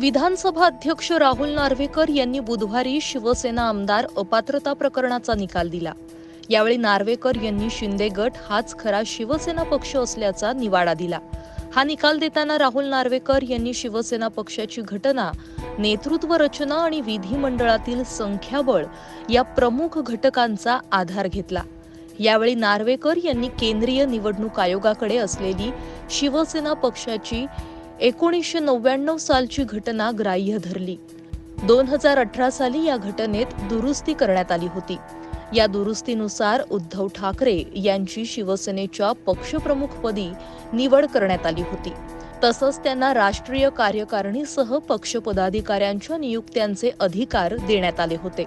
विधानसभा अध्यक्ष राहुल नार्वेकर यांनी बुधवारी शिवसेना आमदार अपात्रता प्रकरणाचा निकाल दिला. यावेळी नार्वेकर यांनी शिंदे गट हाच खरा शिवसेना पक्ष असल्याचा निवाडा दिला. हा निकाल देताना राहुल नार्वेकर यांनी शिवसेना पक्षाची घटना नेतृत्व रचना आणि विधिमंडळातील संख्याबळ या प्रमुख घटकांचा आधार घेतला. यावेळी नार्वेकर यांनी केंद्रीय निवडणूक आयोगाकडे असलेली शिवसेना पक्षाची एकोणीसशे नव्याण्णव सालची घटना ग्राह्य धरली. दोन हजार अठरा साली या घटनेत दुरुस्ती करण्यात आली होती. या दुरुस्तीनुसार उद्धव ठाकरे यांची शिवसेनेच्या पक्षप्रमुखपदी निवड करण्यात आली होती. तसंच त्यांना राष्ट्रीय कार्यकारिणीसह पक्ष पदाधिकाऱ्यांच्या नियुक्त्यांचे अधिकार देण्यात आले होते.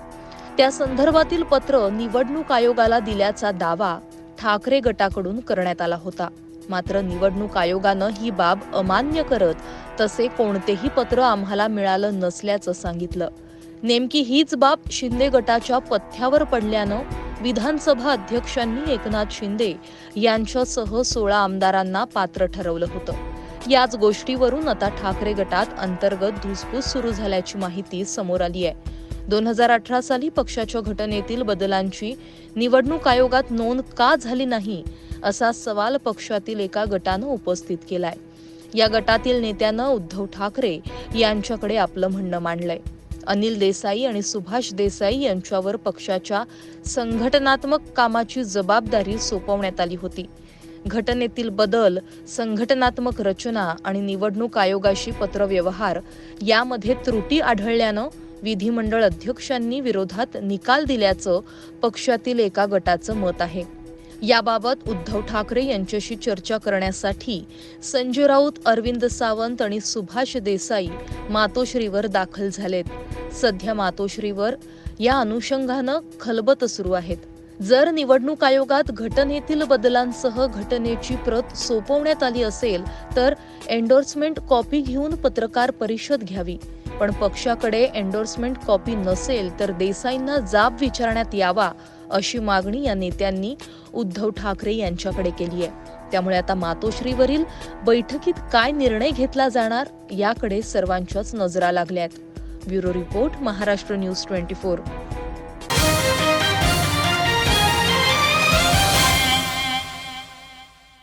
त्या संदर्भातील पत्र निवडणूक आयोगाला दिल्याचा दावा ठाकरे गटाकडून करण्यात आला होता. मात्र निवडणूक आयोगानं ही बाब अमान्य करत तसे कोणतेही पत्र आम्हाला मिळालं नसल्याचं सांगितलं. नेमकी हीच बाब शिंदे गटाच्या पथ्यावर पडल्यानं विधानसभा अध्यक्षांनी एकनाथ शिंदे यांच्यासह सोळा आमदारांना पात्र ठरवलं होतं. याच गोष्टीवरून आता ठाकरे गटात अंतर्गत धुसफूस सुरू झाल्याची माहिती समोर आली आहे. दोन हजार अठरा साली पक्षाच्या घटनेतील बदलांची निवडणूक आयोगात नोंद का झाली नाही असा सवाल पक्षातील एका गटानं उपस्थित केलाय. या गटातील नेत्यानं उद्धव ठाकरे यांच्याकडे आपलं म्हणणं मांडलंय. अनिल देसाई आणि सुभाष देसाई यांच्यावर पक्षाच्या संघटनात्मक कामाची जबाबदारी सोपवण्यात आली होती. घटनेतील बदल संघटनात्मक रचना आणि निवडणूक आयोगाशी पत्रव्यवहार यामध्ये त्रुटी आढळल्यानं विधिमंडळ अध्यक्षांनी विरोधात निकाल दिल्याचं पक्षातील एका गटाचं मत आहे. याबाबत उद्धव ठाकरे यांच्याशी चर्चा करण्यासाठी संजय राऊत अरविंद सावंत आणि सुभाष देसाई मातोश्रीवर दाखल झालेत. सध्या मातोश्रीवर या अनुषंगानं खलबत सुरू आहेत. जर निवडणूक आयोगात घटनेतील बदलांसह घटनेची प्रत सोपवण्यात आली असेल तर एन्डोर्समेंट कॉपी घेऊन पत्रकार परिषद घ्यावी. पण पक्षाकडे एन्डोर्समेंट कॉपी नसेल तर देसाईंना जाब विचारण्यात यावा अशी मागणी या नेत्यांनी उद्धव ठाकरे यांच्याकडे केली आहे. त्यामुळे आता मातोश्रीवरील बैठकीत काय निर्णय घेतला जाणार याकडे सर्वांच्याच नजरा लागल्यात bureau report Maharashtra news twenty four.